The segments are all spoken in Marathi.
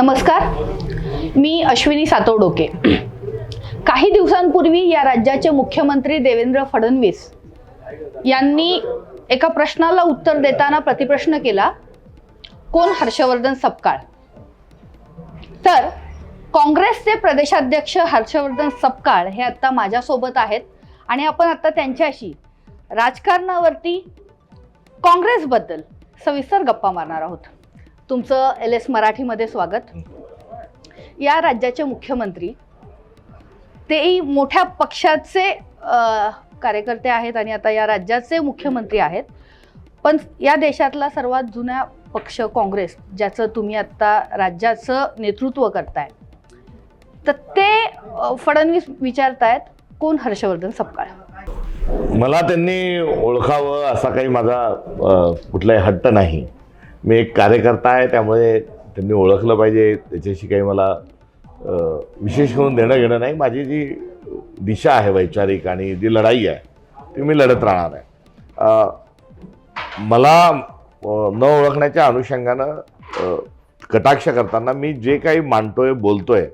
नमस्कार. मी अश्विनी सातवडोके. काही दिवसांपूर्वी या राज्याचे मुख्यमंत्री देवेंद्र फडणवीस यांनी एका प्रश्नाला उत्तर देताना प्रतिप्रश्न केला कोण हर्षवर्धन सपकाळ? तर काँग्रेसचे प्रदेशाध्यक्ष हर्षवर्धन सपकाळ हे आत्ता माझ्यासोबत आहेत आणि आपण आता त्यांच्याशी राजकारणावरती काँग्रेसबद्दल सविस्तर गप्पा मारणार आहोत. तुमचं एल एस मराठीमध्ये स्वागत. या राज्याचे मुख्यमंत्री तेही मोठ्या पक्षाचे कार्यकर्ते आहेत आणि आता या राज्याचे मुख्यमंत्री आहेत. पण या देशातला सर्वात जुना पक्ष काँग्रेस ज्याचं तुम्ही आता राज्याचं नेतृत्व करताय. तर ते फडणवीस विचारतायत कोण हर्षवर्धन सपकाळ? मला त्यांनी ओळखावं असा काही माझा कुठलाही हट्ट नाही. मी एक कार्यकर्ता आहे त्यामुळे त्यांनी ओळखलं पाहिजे. त्याच्याशी काही मला विशेष करून देणं घेणं नाही. माझी जी दिशा आहे वैचारिक आणि जी लढाई आहे ती मी लढत राहणार आहे. मला न ओळखण्याच्या अनुषंगानं कटाक्ष करताना मी जे काही मांडतोय बोलतोय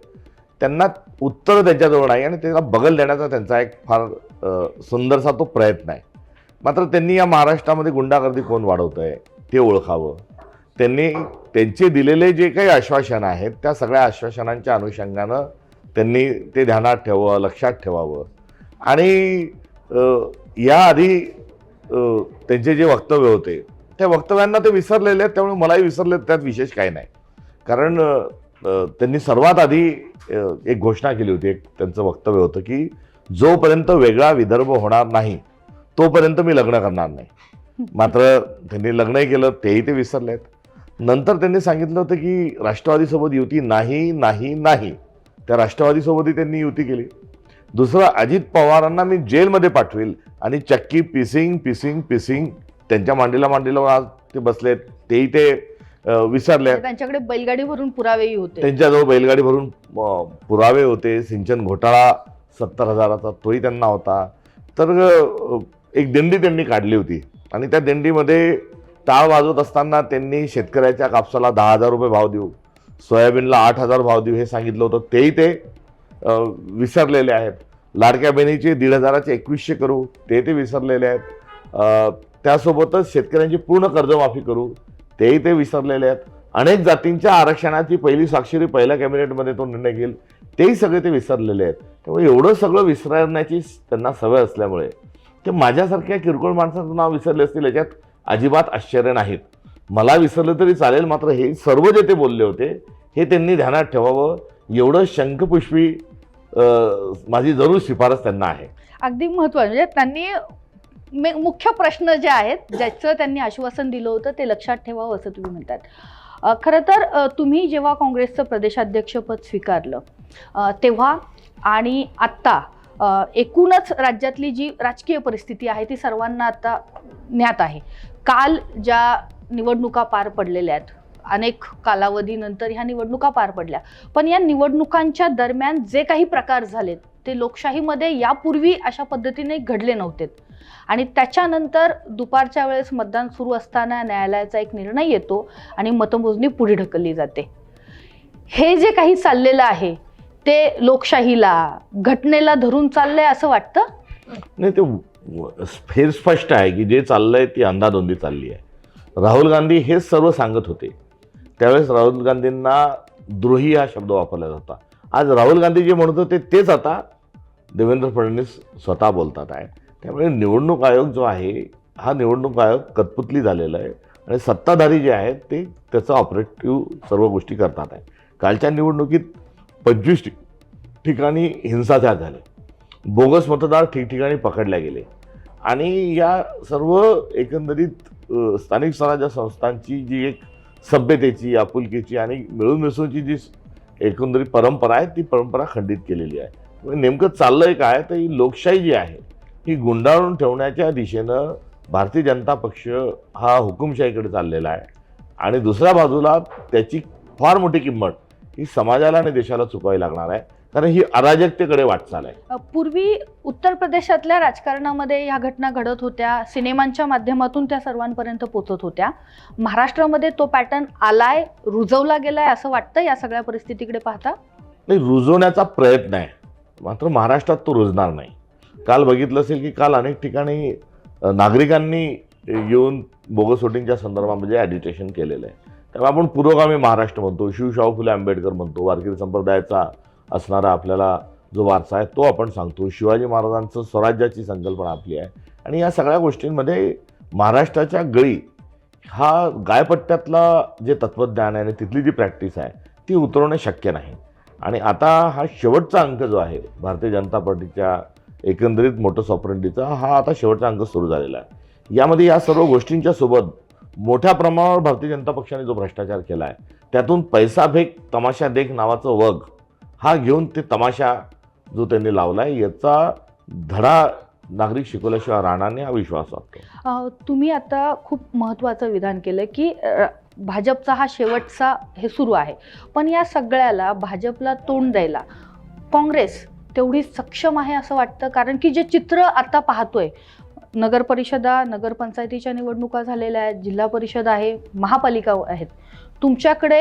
त्यांना उत्तर त्यांच्याजवळ नाही आणि त्याला बगल देण्याचा त्यांचा एक फार सुंदरसा तो प्रयत्न आहे. मात्र त्यांनी या महाराष्ट्रामध्ये गुंडागर्दी कोण वाढवतं आहे ते ओळखावं. त्यांनी त्यांचे दिलेले जे काही आश्वासन आहेत त्या सगळ्या आश्वासनांच्या अनुषंगानं त्यांनी ते ध्यानात ठेवावं लक्षात ठेवावं. आणि याआधी त्यांचे जे वक्तव्य होते त्या वक्तव्यांना ते विसरलेले आहेत त्यामुळे मलाही विसरले त्यात विशेष काही नाही. कारण त्यांनी सर्वात आधी एक घोषणा केली होती एक त्यांचं वक्तव्य होतं की जोपर्यंत वेगळा विदर्भ होणार नाही तोपर्यंत मी लग्न करणार नाही. मात्र त्यांनी लग्नही केलं तेही ते विसरले आहेत नंतर त्यांनी सांगितलं होतं की राष्ट्रवादीसोबत युती नाही नाही नाही. त्या राष्ट्रवादीसोबतही त्यांनी युती केली. दुसरं अजित पवारांना मी जेलमध्ये पाठवेल आणि चक्की पिसिंग पिसिंग पिसिंग. त्यांच्या मांडीला मांडीला आज ते बसलेत. तेही ते विसरले. त्यांच्याकडे बैलगाडी भरून पुरावेही होते. त्यांच्याजवळ बैलगाडी भरून पुरावे होते. सिंचन घोटाळा सत्तर हजाराचा तोही त्यांना होता. तर एक दिंडी त्यांनी काढली होती. आणि त्या दिंडीमध्ये टाळ वाजवत असताना त्यांनी शेतकऱ्याच्या कापसाला दहा हजार रुपये भाव देऊ सोयाबीनला आठ हजार भाव देऊ हे सांगितलं होतं. तेही ते विसरलेले आहेत. लाडक्या बहिणीचे दीड हजाराचे एकवीसशे करू ते ते विसरलेले आहेत. त्यासोबतच शेतकऱ्यांची पूर्ण कर्जमाफी करू तेही ते विसरलेले आहेत. अनेक जातींच्या आरक्षणाची पहिली स्वाक्षरी पहिल्या कॅबिनेटमध्ये तो निर्णय घेईल तेही सगळे ते विसरलेले आहेत. त्यामुळे एवढं सगळं विसरण्याची त्यांना सवय असल्यामुळे ते माझ्यासारख्या किरकोळ माणसाचं नाव विसरले असतील याच्यात अजिबात आश्चर्य नाहीत. मला विसरलं तरी चालेल मात्र हे सर्व जे ते बोलले होते हे त्यांनी ध्यानात ठेवावं. एवढं शंखपुष्पी माझी जरूर शिफारस त्यांना आहे. अगदी महत्वाचं म्हणजे त्यांनी मे- मुख्य प्रश्न जे आहेत ज्याचं त्यांनी आश्वासन दिलं होतं ते लक्षात ठेवावं असं तुम्ही म्हणतात. खरं तर तुम्ही जेव्हा काँग्रेसचं प्रदेशाध्यक्षपद स्वीकारलं तेव्हा आणि आत्ता एकूणच राज्यातली जी राजकीय परिस्थिती आहे ती सर्वांना आता ज्ञात आहे. काल ज्या निवडणुका पार पडलेल्या आहेत अनेक कालावधीनंतर ह्या निवडणुका पार पडल्या. पण या निवडणुकांच्या दरम्यान जे काही प्रकार झालेत ते लोकशाहीमध्ये यापूर्वी अशा पद्धतीने घडले नव्हते. आणि त्याच्यानंतर दुपारच्या वेळेस मतदान सुरू असताना न्यायालयाचा एक निर्णय येतो आणि मतमोजणी पुढे ढकलली जाते. हे जे काही चाललेलं आहे ते लोकशाहीला घटनेला धरून चाललंय असं वाटतं? नाही ते हे स्पष्ट आहे की जे चाललं आहे ती अंधाधोंदी चालली आहे. राहुल गांधी हेच सर्व सांगत होते. त्यावेळेस राहुल गांधींना द्रोही हा शब्द वापरला जाता. आज राहुल गांधी जे म्हणत होते तेच आता देवेंद्र फडणवीस स्वतः बोलतात आहे त्यामुळे निवडणूक आयोग जो आहे हा निवडणूक आयोग कतपुतली झालेला आहे आणि सत्ताधारी जे आहेत ते त्याचं ऑपरेटिव्ह सर्व गोष्टी करतात आहे कालच्या निवडणुकीत पंचवीस ठिक- ठिकाणी हिंसाचार झाले. बोगस मतदार ठिकठिकाणी पकडले गेले. आणि या सर्व एकंदरीत स्थानिक स्वराज्य संस्थांची जी एक सभ्यतेची आपुलकीची आणि मिळून मिसळूनची जी एकंदरीत परंपरा आहे ती परंपरा खंडित केलेली आहे. म्हणजे नेमकं चाललंय काय? तर ही लोकशाही जी आहे ही गुंडाळून ठेवण्याच्या दिशेनं भारतीय जनता पक्ष हा हुकुमशाहीकडे चाललेला आहे. आणि दुसऱ्या बाजूला त्याची फार मोठी किंमत ही समाजाला आणि देशाला चुकावी लागणार आहे. कारण ही अराजकतेकडे वाटचाल आहे. पूर्वी उत्तर प्रदेशातल्या राजकारणामध्ये ह्या घटना घडत होत्या. सिनेमांच्या माध्यमातून त्या सर्वांपर्यंत पोचत होत्या. महाराष्ट्रामध्ये तो पॅटर्न आलाय रुजवला गेलाय असं वाटतं या सगळ्या परिस्थितीकडे पाहता? नाही रुजवण्याचा प्रयत्न आहे. मात्र महाराष्ट्रात तो रुजणार नाही. काल बघितलं असेल की काल अनेक ठिकाणी नागरिकांनी येऊन बोगस वोटिंगच्या संदर्भामध्ये ॲडिटेशन केलेलं आहे. त्यामुळे आपण पुरोगामी महाराष्ट्र म्हणतो शिवशाहू फुले आंबेडकर म्हणतो वारकरी संप्रदायाचा असणारा आपल्याला जो वारसा आहे तो आपण सांगतो. शिवाजी महाराजांचं स्वराज्याची संकल्पना आपली आहे. आणि या सगळ्या गोष्टींमध्ये महाराष्ट्राच्या गळी हा गायपट्ट्यातला जे तत्त्वज्ञान आहे आणि तिथली जी प्रॅक्टिस आहे ती उतरवणे शक्य नाही. आणि आता हा शेवटचा अंक जो आहे भारतीय जनता पार्टीच्या एकंदरीत मोठं सॉपरेंटीचा हा आता शेवटचा अंक सुरू झालेला आहे. यामध्ये या सर्व गोष्टींच्या सोबत मोठ्या प्रमाणावर भारतीय जनता पक्षाने जो भ्रष्टाचार केला आहे त्यातून पैसा भेक तमाशा देख नावाचं वग हा घेऊन ते तमाशा जो त्यांनी लावला आहे याचा धडा नागरिक शिकवल्याशिवाय राहणार नाही हा विश्वास वाटतो. तुम्ही आता खूप महत्त्वाचं विधान केलं की भाजपचा हा शेवटचा हे सुरू आहे. पण या सगळ्याला भाजपला तोंड द्यायला काँग्रेस तेवढी सक्षम आहे असं वाटतं? कारण की जे चित्र आता पाहतोय नगर परिषदा नगरपंचायतीच्या निवडणुका झालेल्या आहेत जिल्हा परिषद आहे महापालिका आहेत तुमच्याकडे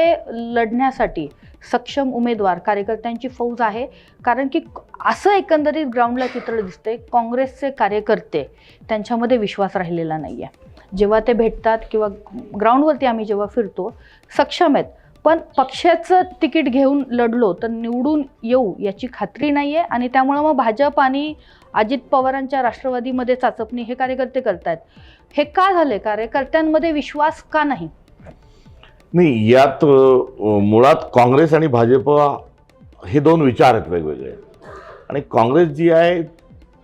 लढण्यासाठी सक्षम उमेदवार कार्यकर्त्यांची फौज आहे. कारण की असं एकंदरीत ग्राउंडला चित्र दिसते काँग्रेसचे कार्यकर्ते त्यांच्यामध्ये विश्वास राहिलेला नाही आहे जेव्हा ते भेटतात किंवा ग्राउंडवरती आम्ही जेव्हा फिरतो सक्षम आहेत. पण पक्षाचं तिकीट घेऊन लढलो तर निवडून येऊ याची खात्री नाही आहे आणि त्यामुळं मग भाजप आणि अजित पवारांच्या राष्ट्रवादीमध्ये चाचपणी हे कार्यकर्ते करतायत. हे का झाले कार्यकर्त्यांमध्ये विश्वास का नाही? नाही यात मुळात काँग्रेस आणि भाजप हे दोन विचार आहेत. वेगवेगळे आणि काँग्रेस जी आहे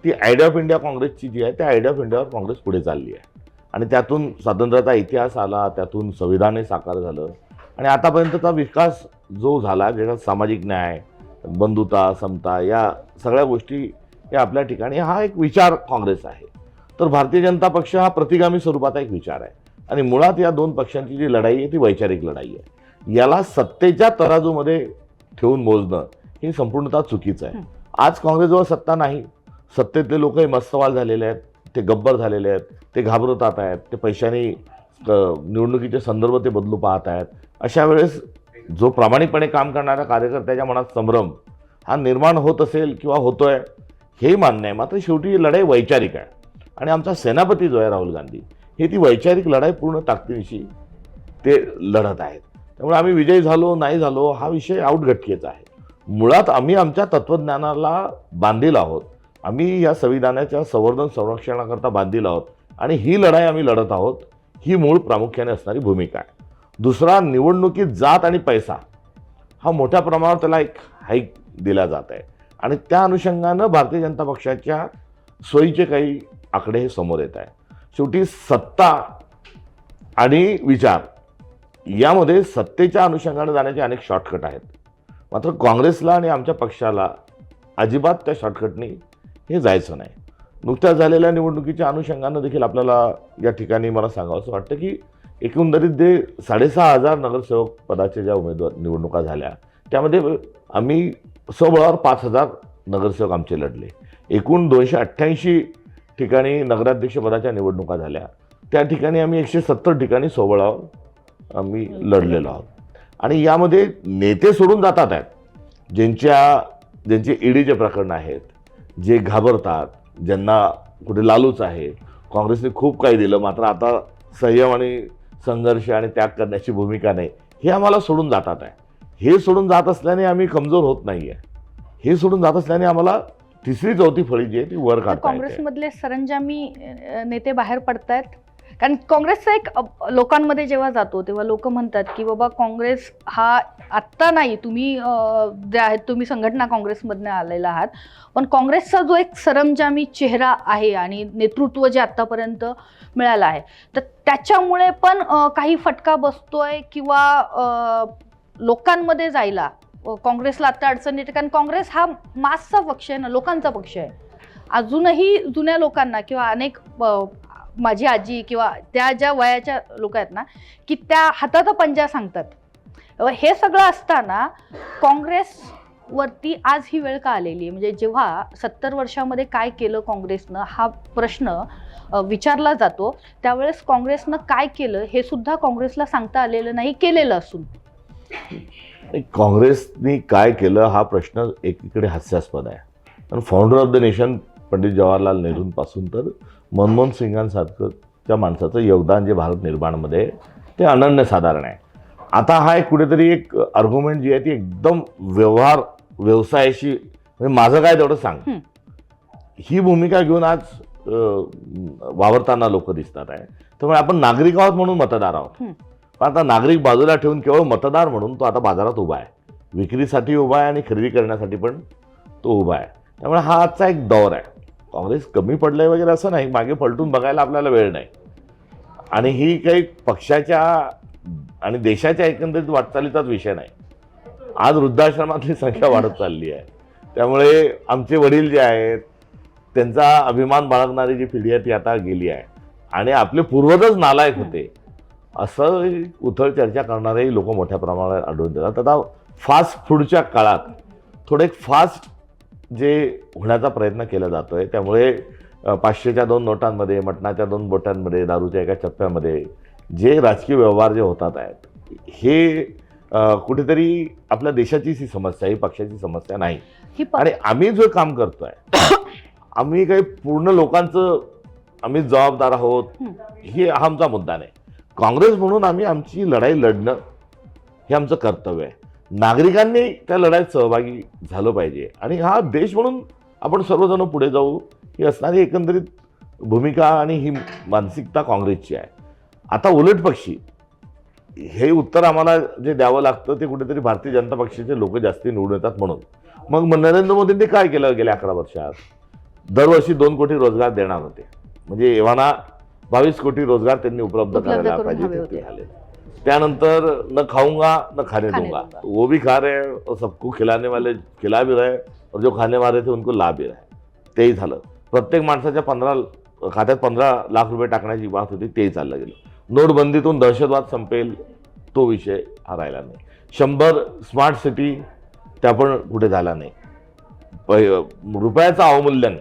ती आयडिया ऑफ इंडिया काँग्रेसची जी आहे त्या आयडिया ऑफ इंडियावर काँग्रेस पुढे चालली आहे. आणि त्यातून स्वातंत्र्याचा इतिहास आला त्यातून संविधानही साकार झालं. आणि आतापर्यंतचा विकास जो झाला ज्याच्यात सामाजिक न्याय बंधुता समता या सगळ्या गोष्टी या आपल्या ठिकाणी हा एक विचार काँग्रेस आहे. तर भारतीय जनता पक्ष हा प्रतिगामी स्वरूपाचा एक विचार आहे. आणि मुळात या दोन पक्षांची जी लढाई आहे ती वैचारिक लढाई आहे. याला सत्तेच्या तराजूमध्ये ठेवून मोजणं हे संपूर्णतः चुकीचं आहे. हं. आज काँग्रेसजवळ सत्ता नाही. सत्तेतले लोक हे मस्तवाल झालेले आहेत ते गब्बर झालेले आहेत ते घाबरतात आहेत ते पैशाने निवडणुकीचे संदर्भ ते बदलू पाहत आहेत. अशा वेळेस जो प्रामाणिकपणे काम करणाऱ्या कार्यकर्त्याच्या मनात संभ्रम हा निर्माण होत असेल किंवा होतोय हेही मान्य आहे. मात्र शेवटी ही लढाई वैचारिक आहे. आणि आमचा सेनापती जो आहे राहुल गांधी हे ती वैचारिक लढाई पूर्ण ताकदीनिशी ते लढत आहेत. त्यामुळे आम्ही विजयी झालो नाही झालो हा विषय आउटगटकेचा आहे. मुळात आम्ही आमच्या तत्त्वज्ञानाला बांधील आहोत. आम्ही या संविधानाच्या संवर्धन संरक्षणाकरता बांधील आहोत. आणि ही लढाई आम्ही लढत आहोत ही मूळ प्रामुख्याने असणारी भूमिका आहे. दुसरा निवडणुकीत जात आणि पैसा हा मोठ्या प्रमाणावर त्याला एक हाईक दिला जात आहे. आणि त्या अनुषंगानं भारतीय जनता पक्षाच्या सोयीचे काही आकडे हे समोर येत आहे. शेवटी सत्ता आणि विचार यामध्ये सत्तेच्या अनुषंगाने जाण्याचे अनेक शॉर्टकट आहेत. मात्र काँग्रेसला आणि आमच्या पक्षाला अजिबात त्या शॉर्टकटनी हे जायचं नाही. नुकत्याच झालेल्या निवडणुकीच्या अनुषंगानं देखील आपल्याला या ठिकाणी मला सांगावं असं वाटतं की एकंदरीत जे साडेसहा हजार नगरसेवक पदाच्या ज्या उमेदवार निवडणुका झाल्या त्यामध्ये आम्ही सबळावर पाच हजार नगरसेवक आमचे लढले. एकूण दोनशे अठ्ठ्याऐंशी ठिकाणी नगराध्यक्ष पदाच्या निवडणुका झाल्या. त्या ठिकाणी आम्ही एकशे सत्तर ठिकाणी सोबळावर आम्ही लढलेलो आहोत. आणि यामध्ये नेते सोडून जातात आहेत. ज्यांच्या ज्यांचे ईडीचे प्रकरण आहेत जे घाबरतात ज्यांना कुठे लालूच आहे. काँग्रेसने खूप काही दिलं मात्र आता संयम आणि संघर्ष आणि त्याग करण्याची भूमिका नाही. हे आम्हाला सोडून जातात आहे हे सोडून जात असल्याने आम्ही कमजोर होत नाही आहे हे सोडून जात असल्याने आम्हाला तिसरी चौथी फळी जी आहे ती वर काढता येते. काँग्रेसमधले सरंजामी नेते बाहेर पडतायत? कारण काँग्रेसचा एक लोकांमध्ये जेव्हा जातो तेव्हा लोक म्हणतात की बाबा काँग्रेस हा आत्ता नाही तुम्ही जे आहेत तुम्ही संघटना काँग्रेसमधनं आलेला आहात. पण काँग्रेसचा जो एक सरंजामी चेहरा आहे आणि नेतृत्व जे आत्तापर्यंत मिळालं आहे तर त्याच्यामुळे पण काही फटका बसतोय किंवा लोकांमध्ये जायला काँग्रेसला आता अडचण येते. कारण काँग्रेस हा मासचा पक्ष आहे ना लोकांचा पक्ष आहे. अजूनही जुन्या लोकांना किंवा अनेक माझी आजी किंवा त्या ज्या वयाच्या लोक आहेत ना की त्या हाताचा पंजा सांगतात. हे सगळं असताना काँग्रेसवरती आज ही वेळ का आलेली आहे? म्हणजे जेव्हा सत्तर वर्षामध्ये काय केलं काँग्रेसनं हा प्रश्न विचारला जातो त्यावेळेस काँग्रेसनं काय केलं हे सुद्धा काँग्रेसला सांगता आलेलं नाही केलेलं असून. काँग्रेसनी काय केलं हा प्रश्न एकीकडे हास्यास्पद आहे. कारण founder of the nation Pandit Jawaharlal नेहरूंपासून तर मनमोहन सिंगांसारखं त्या माणसाचं योगदान जे भारत निर्माणमध्ये ते अनन्यसाधारण आहे. आता हा एक कुठेतरी एक आर्ग्युमेंट जी आहे ती एकदम व्यवहार व्यवसायाशी म्हणजे माझं काय तेवढं सांग. हं. भूमिका घेऊन आज वावरताना लोक दिसतात आहे. त्यामुळे आपण नागरिक आहोत म्हणून मतदार आहोत. पण आता नागरिक बाजूला ठेवून केवळ मतदार म्हणून तो आता बाजारात उभा आहे. विक्रीसाठी उभा आहे आणि खरेदी करण्यासाठी पण तो उभा आहे. त्यामुळे हा आजचा एक दौर आहे. काँग्रेस कमी पडलंय वगैरे असं नाही मागे पलटून बघायला आपल्याला वेळ नाही. आणि ही काही पक्षाच्या आणि देशाच्या एकंदरीत वाटचालीचाच विषय नाही. आज वृद्धाश्रमातली संख्या वाढत चालली आहे. त्यामुळे आमचे वडील जे आहेत त्यांचा अभिमान बाळगणारी जी पिढी आहे ती आता गेली आहे. आणि आपले पूर्वजच नालायक होते. असं उथळ चर्चा करणारेही लोक मोठ्या प्रमाणात आढळून येतात. आता फास्ट फूडच्या काळात थोडं एक फास्ट जे होण्याचा प्रयत्न केला जातो आहे त्यामुळे पाचशेच्या दोन नोटांमध्ये मटणाच्या दोन बोटांमध्ये दारूच्या एका चप्प्यामध्ये जे राजकीय व्यवहार जे होतात आहेत हे कुठेतरी आपल्या देशाचीच ही समस्या ही पक्षाची समस्या नाही. आणि आम्ही जो काम करतोय आम्ही काही पूर्ण लोकांचं आम्ही जबाबदार आहोत हं. हे हा आमचा मुद्दा नाही. काँग्रेस म्हणून आम्ही आमची लढाई लढणं हे आमचं कर्तव्य आहे. नागरिकांनी त्या लढाईत सहभागी झालं पाहिजे. आणि हा देश म्हणून आपण सर्वजण पुढे जाऊ ही असणारी एकंदरीत भूमिका आणि ही मानसिकता काँग्रेसची आहे. आता उलट पक्षी हे उत्तर आम्हाला जे द्यावं लागतं ते कुठेतरी भारतीय जनता पक्षाचे लोक जास्ती निवडून येतात म्हणून. मग नरेंद्र मोदींनी काय केलं गेल्या अकरा वर्षात? दरवर्षी दोन कोटी रोजगार देणार होते. म्हणजे एव्हाना बावीस कोटी रोजगार त्यांनी उपलब्ध करायला पाहिजे ते. झाले. त्यानंतर न खाऊंगा न खाने दूंगा. वो भी खा रहे हैं और सबको खिलाने वाले खिला भी रहे और जो खाने वाले थे उनको ला भी रहे तेही झालं. प्रत्येक माणसाच्या पंधरा खात्यात पंधरा लाख रुपये टाकण्याची बात होती तेही चाललं गेलं. नोटबंदीतून दहशतवाद संपेल तो विषय हा राहिला नाही. शंभर स्मार्ट सिटी त्या पण कुठे झाला नाही. रुपयाचं अवमूल्यन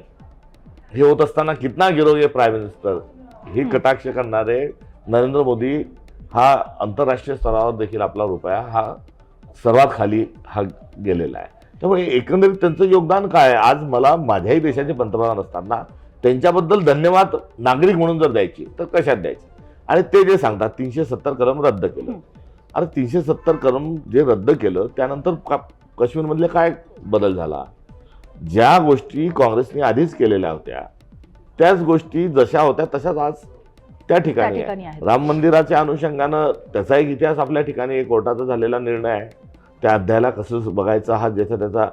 हे होत असताना कितना गिरोगे प्राईम मिनिस्टर ही कटाक्ष करणारे नरेंद्र मोदी हा आंतरराष्ट्रीय स्तरावर देखील आपला रुपया हा सर्वात खाली हा गेलेला आहे. त्यामुळे एकंदरीत त्यांचं योगदान काय? आज मला माझ्याही देशाचे पंतप्रधान असताना त्यांच्याबद्दल धन्यवाद नागरिक म्हणून जर द्यायची तर कशात द्यायची? आणि ते जे सांगतात तीनशे सत्तर कलम रद्द केलं. अरे तीनशे सत्तर कलम जे रद्द केलं त्यानंतर का काश्मीरमधले काय बदल झाला? ज्या गोष्टी काँग्रेसने आधीच केलेल्या होत्या त्याच गोष्टी जशा होत्या तशाच आज त्या ठिकाणी आहे राम मंदिराच्या अनुषंगानं त्याचा एक इतिहास आपल्या ठिकाणी कोर्टाचा झालेला निर्णय आहे. त्या अध्यायाला कसं बघायचा हा ज्याचा त्याचा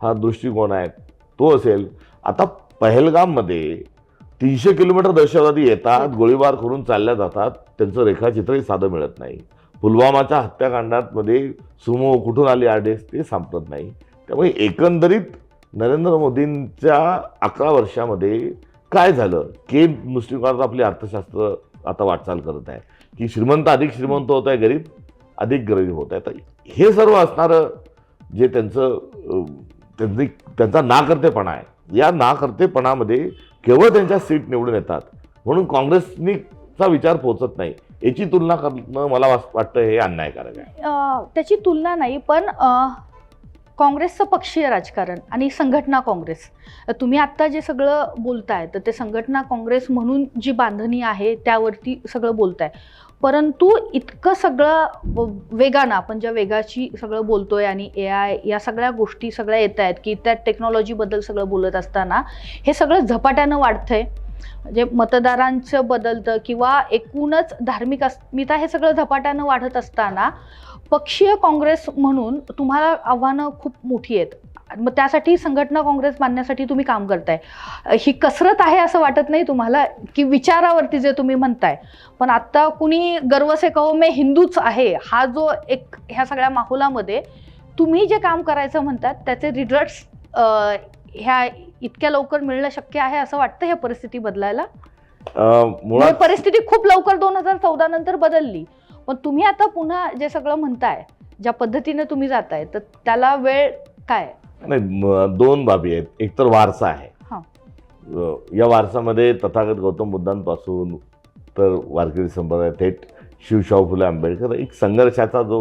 हा दृष्टिकोन आहे. तो असेल आता पहलगाममध्ये तीनशे किलोमीटर दहशतवादी येतात गोळीबार करून चालल्या जातात त्यांचं रेखाचित्रही साधं मिळत नाही. पुलवामाच्या हत्याकांडामध्ये सुमो कुठून आली आरडीएस ते सापडत नाही. त्यामुळे एकंदरीत नरेंद्र मोदींच्या अकरा वर्षामध्ये काय झालं? के दृष्टिकोनात आपली अर्थशास्त्र आता वाटचाल करत आहे. की श्रीमंत अधिक श्रीमंत होत आहे गरीब अधिक गरीब होत आहे. तर हे सर्व असणारं जे त्यांचं त्यांची त्यांचा नाकर्तेपणा आहे. या नाकर्तेपणामध्ये केवळ त्यांच्या सीट निवडून येतात. म्हणून काँग्रेसनी चा विचार पोहोचत नाही. याची तुलना करणं मला वाटतं हे अन्यायकारक आहे. त्याची तुलना नाही पण काँग्रेसचं पक्षीय राजकारण आणि संघटना काँग्रेस. तुम्ही आत्ता जे सगळं बोलताय तर ते संघटना काँग्रेस म्हणून जी बांधणी आहे त्यावरती सगळं बोलताय. परंतु इतकं सगळं वेगानं आपण ज्या वेगाची सगळं बोलतोय आणि ए आय या सगळ्या गोष्टी सगळ्या येत आहेत की त्या टेक्नॉलॉजीबद्दल सगळं बोलत असताना हे सगळं झपाट्यानं वाढतंय. म्हणजे मतदारांचं बदलतं किंवा एकूणच धार्मिक अस्मिता हे सगळं झपाट्यानं वाढत असताना पक्षीय काँग्रेस म्हणून तुम्हाला आव्हानं खूप मोठी आहेत. मग त्यासाठी संघटना काँग्रेस बांधण्यासाठी तुम्ही काम करताय. ही कसरत आहे असं वाटत नाही तुम्हाला? की विचारावरती जे तुम्ही म्हणताय. पण आता कुणी गर्व से कहो मे हिंदूच आहे. हा जो एक ह्या सगळ्या माहोलामध्ये तुम्ही जे काम करायचं म्हणतात त्याचे रिझल्ट्स ह्या इतक्या लवकर मिळणं शक्य आहे असं वाटतं ह्या परिस्थिती बदलायला? परिस्थिती खूप लवकर दोन हजार चौदा नंतर बदलली. पण तुम्ही आता पुन्हा जे सगळं म्हणताय ज्या पद्धतीने तुम्ही जाताय तर त्याला वेळ काय? नाही दोन बाबी आहेत. एक तर वारसा आहे. हा. या वारसामध्ये तथागत गौतम बुद्धांपासून तर वारकरी संप्रदाय थेट शिवशाहू फुले आंबेडकर एक संघर्षाचा जो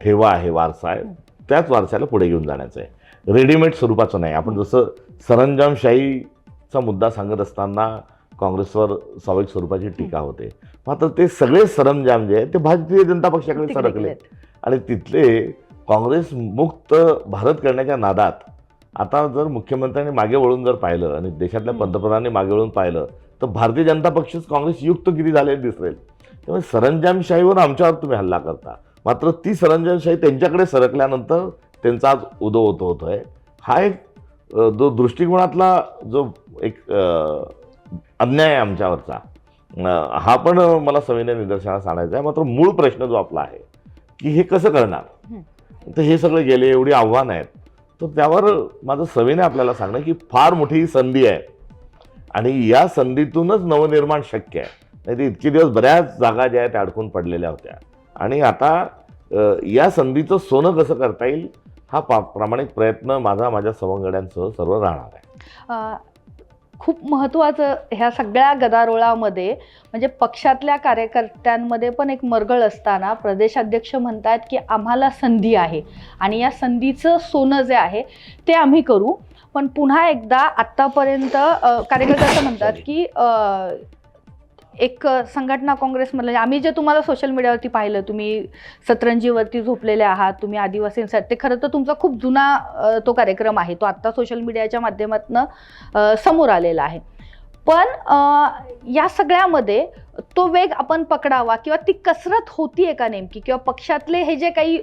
ठेवा आहे वारसा आहे त्याच वारशाला पुढे घेऊन जाण्याचा आहे. रेडीमेड स्वरूपाचं नाही. आपण जसं सरंजामशाहीचा मुद्दा सांगत असताना काँग्रेसवर स्वाभाविक स्वरूपाची टीका होते. मात्र ते सगळे सरंजाम जे आहेत ते भारतीय जनता पक्षाकडे सरकले. आणि तिथले काँग्रेस मुक्त भारत करण्याच्या नादात आता जर मुख्यमंत्र्यांनी मागे वळून जर पाहिलं आणि देशातल्या. पंतप्रधानांनी मागे वळून पाहिलं तर भारतीय जनता पक्षच काँग्रेस युक्त किती झाले दिसेल. त्यामुळे सरंजामशाहीवर आमच्यावर तुम्ही हल्ला करता. मात्र ती सरंजामशाही त्यांच्याकडे सरकल्यानंतर त्यांचा आज उदो होत होतोय. हा एक जो दृष्टिकोनातला जो एक अन्याय आहे आमच्यावरचा. हा पण मला सविनय निदर्शनास आणायचा आहे. मात्र मूळ प्रश्न जो आपला आहे की हे कसं करणार? तर हे सगळे गेले एवढी आव्हानं आहेत. तर त्यावर माझं सविनय आपल्याला सांगणं की फार मोठी संधी आहे. आणि या संधीतूनच नवनिर्माण शक्य आहे. नाही तर इतके दिवस बऱ्याच जागा ज्या आहेत त्या अडकून पडलेल्या होत्या. आणि आता या संधीचं सोनं कसं करता येईल हा पा प्रामाणिक प्रयत्न माझा माझ्या सवंगड्यांसह सर्व राहणार आहे. खूप महत्त्वाचं ह्या सगळ्या गदारोळामध्ये म्हणजे पक्षातल्या कार्यकर्त्यांमध्ये पण एक मरगळ असताना प्रदेशाध्यक्ष म्हणतात की आम्हाला संधी आहे. आणि या संधीचं सोनं जे आहे ते आम्ही करू. पण पुन्हा एकदा आत्तापर्यंत कार्यकर्ते असं म्हणतात की एक संघटना काँग्रेसमधलं म्हणजे आम्ही जे तुम्हाला सोशल मीडियावरती पाहिलं तुम्ही सतरंजीवरती झोपलेले आहात तुम्ही आदिवासींसाठी ते खरं तर तुमचा खूप जुना तो कार्यक्रम आहे तो आत्ता सोशल मीडियाच्या माध्यमातून समोर आलेला आहे. पण या सगळ्यामध्ये तो वेग आपण पकडावा किंवा ती कसरत होतीये का नेमकी? किंवा पक्षातले हे जे काही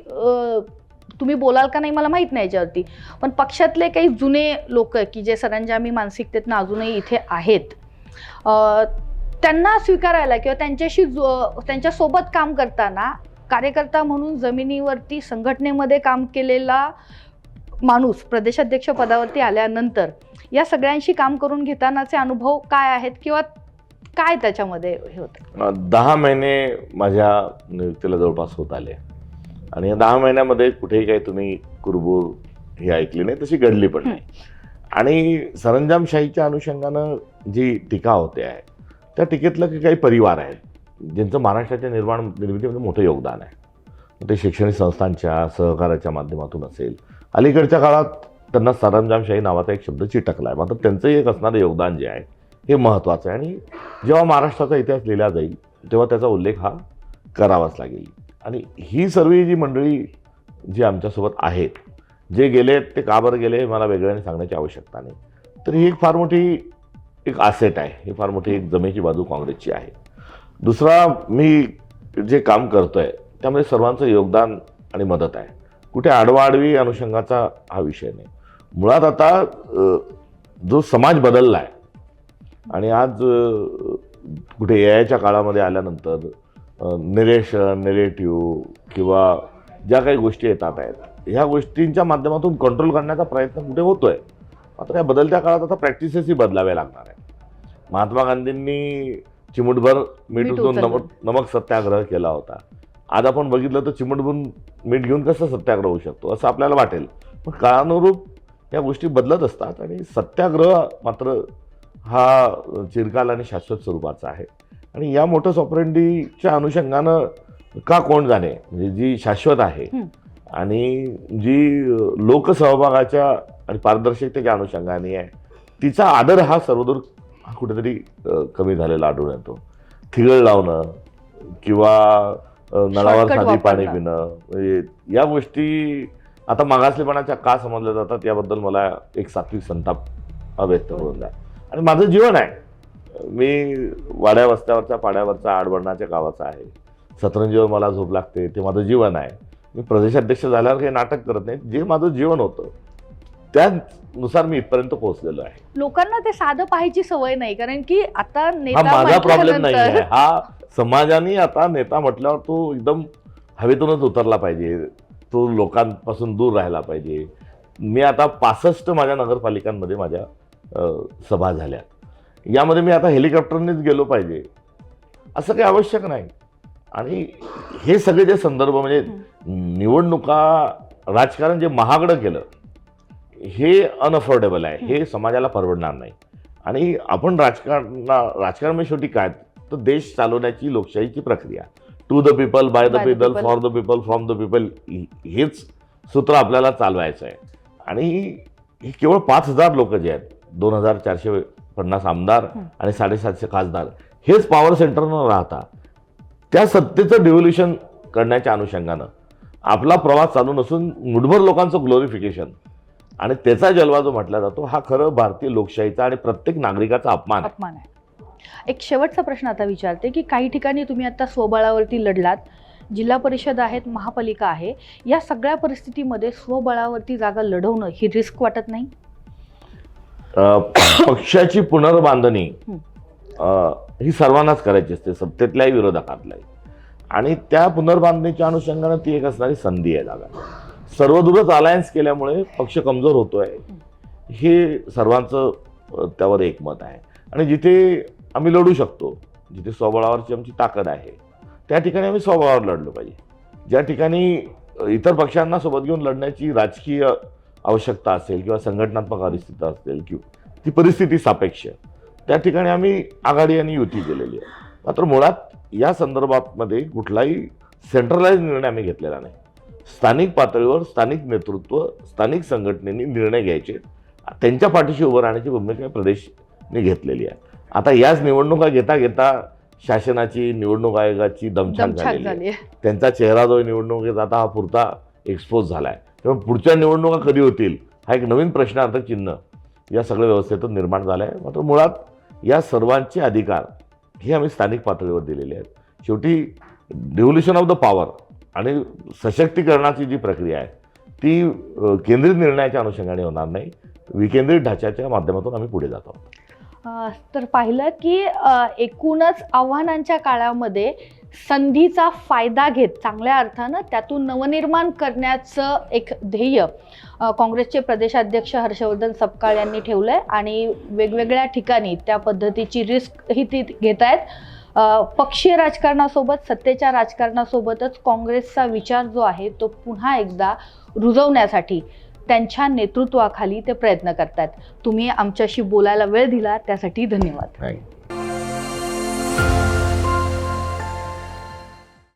तुम्ही बोलाल का नाही मला माहीत नाही याच्यावरती पण पक्षातले काही जुने लोक की जे सरंजामी मानसिकतेतनं अजूनही इथे आहेत त्यांना स्वीकारायला किंवा त्यांच्याशी त्यांच्यासोबत काम करताना कार्यकर्ता म्हणून जमिनीवरती संघटनेमध्ये काम केलेला माणूस प्रदेशाध्यक्ष पदावरती आल्यानंतर या सगळ्यांशी काम करून घेतानाचे अनुभव काय आहेत किंवा काय त्याच्यामध्ये हे होतं? दहा महिने माझ्या नियुक्तीला जवळपास होत आले. आणि या दहा महिन्यामध्ये कुठेही काही तुम्ही कुरबूर ही ऐकली नाही तशी घडली पण नाही. आणि सरंजामशाहीच्या अनुषंगानं जी टीका होते आहे त्या टीकेतलं की काही परिवार आहेत. ज्यांचं महाराष्ट्राच्या निर्माण निर्मितीमध्ये मोठं योगदान आहे. ते शैक्षणिक संस्थांच्या सहकाराच्या माध्यमातून असेल. अलीकडच्या काळात त्यांना सरंजामशाही नावाचा एक शब्द चिटकला आहे. मात्र त्यांचंही एक असणारं योगदान जे आहे हे महत्त्वाचं आहे. आणि जेव्हा महाराष्ट्राचा इतिहास लिहिला जाईल तेव्हा त्याचा उल्लेख हा करावाच लागेल. आणि ही सर्व जी मंडळी जी आमच्यासोबत आहेत जे गेले ते का बरं गेले हे मला वेगळ्याने सांगण्याची आवश्यकता नाही. तर ही एक फार मोठी एक आसेट आहे. ही फार मोठी एक जमेची बाजू काँग्रेसची आहे. दुसरा मी जे काम करतो आहे त्यामध्ये सर्वांचं योगदान आणि मदत आहे. कुठे आडवाआडवी अनुषंगाचा हा विषय नाही. मुळात आता जो समाज बदलला आहे आणि आज कुठे याच्या काळामध्ये आल्यानंतर निरेशन निरेटिव्ह किंवा ज्या काही गोष्टी येतात आहेत ह्या गोष्टींच्या माध्यमातून कंट्रोल करण्याचा प्रयत्न कुठे होतो आहे मात्र या बदलत्या काळात आता प्रॅक्टिसेसही बदलाव्या लागणार आहे महात्मा गांधींनी चिमुटभर मीठ उचलून. नमक नमक सत्याग्रह केला होता. आज आपण बघितलं तर चिमुटभर मीठ घेऊन कसं सत्याग्रह होऊ शकतो असं आपल्याला वाटेल. पण काळानुरूप या गोष्टी बदलत असतात आणि सत्याग्रह मात्र हा चिरकाल आणि शाश्वत स्वरूपाचा आहे. आणि या मोठं ऑपरेंडीच्या अनुषंगानं का कोण जाणे? म्हणजे जी शाश्वत आहे. आणि जी लोकसहभागाच्या आणि पारदर्शकतेच्या अनुषंगाने आहे. तिचा आदर हा सर्वदूर कुठेतरी कमी झालेला आढळून येतो थिगळ लावणं किंवा नळावर साधी पाणी. पिणं म्हणजे या गोष्टी आता मागासलेपणाच्या का समजल्या जातात याबद्दल मला एक सात्विक संताप व्यक्त करून द्या. आणि माझं जीवन आहे. मी वाड्या वस्त्यावरच्या पाड्यावरचा आडबडणाच्या गावाचा आहे. सतरंजीवर मला झोप लागते ते माझं जीवन आहे. मी प्रदेशाध्यक्ष झाल्यावर काही नाटक करत नाही. जे माझं जीवन होतं त्यानुसार मी इथपर्यंत पोहोचलेलो आहे. लोकांना ते साधं पाहायची सवय नाही कारण की आता हा नेता माझा प्रॉब्लेम नाही आहे. म्हटल्यानंतर हा समाजाने आता नेता म्हटल्यावर तो एकदम हवेतूनच उतरला पाहिजे. तो लोकांपासून दूर राहायला पाहिजे. मी आता पासष्ट माझ्या नगरपालिकांमध्ये माझ्या अ, सभा झाल्या. यामध्ये मी आता हेलिकॉप्टरनेच गेलो पाहिजे. असं काही आवश्यक नाही. आणि हे सगळे जे संदर्भ म्हणजे निवडणुका राजकारण जे महागडं केलं हे अनअफोर्डेबल आहे. हे समाजाला परवडणार नाही. आणि आपण राजकारण राजकारण म्हणजे शेवटी काय? तर देश चालवण्याची लोकशाहीची प्रक्रिया. To the people by the people. For the people from the people हेच सूत्र आपल्याला चालवायचं आहे आणि हे केवळ पाच हजार लोक जे आहेत दोन हजार चारशे पन्नास आमदार. आणि साडेसातशे खासदार हेच पॉवर सेंटर न राहता त्या सत्तेचं डिव्होल्युशन करण्याच्या अनुषंगानं आपला प्रवास चालू नसून मुठभर लोकांचं ग्लोरिफिकेशन आणि त्याचा जलवा जो म्हटला जातो हा खरं भारतीय लोकशाहीचा आणि प्रत्येक नागरिकाचा अपमान आहे. अपमान आहे. एक शेवटचा प्रश्न आता विचारते की काही ठिकाणी तुम्ही आता स्वबळावरती लढलात जिल्हा परिषद आहेत महापालिका आहे या सगळ्या परिस्थितीमध्ये स्वबळावरती जागा लढवणं ही रिस्क वाटत नाही? पक्षाची पुनर्बांधणी हं. ही सर्वांनाच करायची असते सत्तेतल्याही विरोधकातल्याही आणि त्या पुनर्बांधणीच्या अनुषंगानं ती एक असणारी संधी आहे जागा. सर्वदूरच अलायन्स केल्यामुळे पक्ष कमजोर होतोय. हे सर्वांचं त्यावर एकमत आहे. आणि जिथे आम्ही लढू शकतो जिथे स्वबळावरची आमची ताकद आहे त्या ठिकाणी आम्ही स्वबळावर लढलो पाहिजे. ज्या ठिकाणी इतर पक्षांना सोबत घेऊन लढण्याची राजकीय आवश्यकता असेल किंवा संघटनात्मक परिस्थिती असेल किंवा ती परिस्थिती सापेक्ष त्या ठिकाणी आम्ही आघाडी आणि युती केलेली आहे. मात्र मुळात या संदर्भामध्ये कुठलाही सेंट्रलाइज निर्णय आम्ही घेतलेला नाही. स्थानिक पातळीवर स्थानिक नेतृत्व स्थानिक संघटनेनी निर्णय घ्यायचे. त्यांच्या पाठीशी उभं राहण्याची भूमिका प्रदेशने घेतलेली आहे. आता याच निवडणुका घेता घेता शासनाची निवडणूक आयोगाची दमछाक झालेली आहे. त्यांचा चेहरा जो निवडणुकीत आता हा पुरता एक्सपोज झाला आहे त्यामुळे पुढच्या निवडणुका कधी होतील हा एक नवीन प्रश्नार्थ चिन्ह या सगळ्या व्यवस्थेतून निर्माण झालं आहे मात्र मुळात या सर्वांचे अधिकार हे आम्ही स्थानिक पातळीवर दिलेले आहेत. शेवटी डिव्होल्युशन ऑफ द पॉवर आणि सशक्तीकरणाची जी प्रक्रिया आहे ती केंद्रित निर्णयाच्या अनुषंगाने होणार नाही. विकेंद्रित ढाच्याच्या माध्यमातून आम्ही पुढे जात. आहोत तर पाहिलं की एकूणच आव्हानांच्या काळामध्ये संधीचा फायदा घेत चांगल्या अर्थानं त्यातून नवनिर्माण करण्याचं एक ध्येय काँग्रेसचे प्रदेशाध्यक्ष हर्षवर्धन सपकाळ यांनी ठेवलं आहे आणि वेगवेगळ्या ठिकाणी त्या पद्धतीची रिस्क ही ती घेत आहेत पक्षीय राजकारणासोबत सत्तेच्या राजकारणासोबतच काँग्रेसचा विचार जो आहे तो पुन्हा एकदा रुजवण्यासाठी त्यांच्या नेतृत्वाखाली ते प्रयत्न करतात. तुम्ही आमच्याशी बोलायला वेळ दिला त्यासाठी धन्यवाद. थँक्यू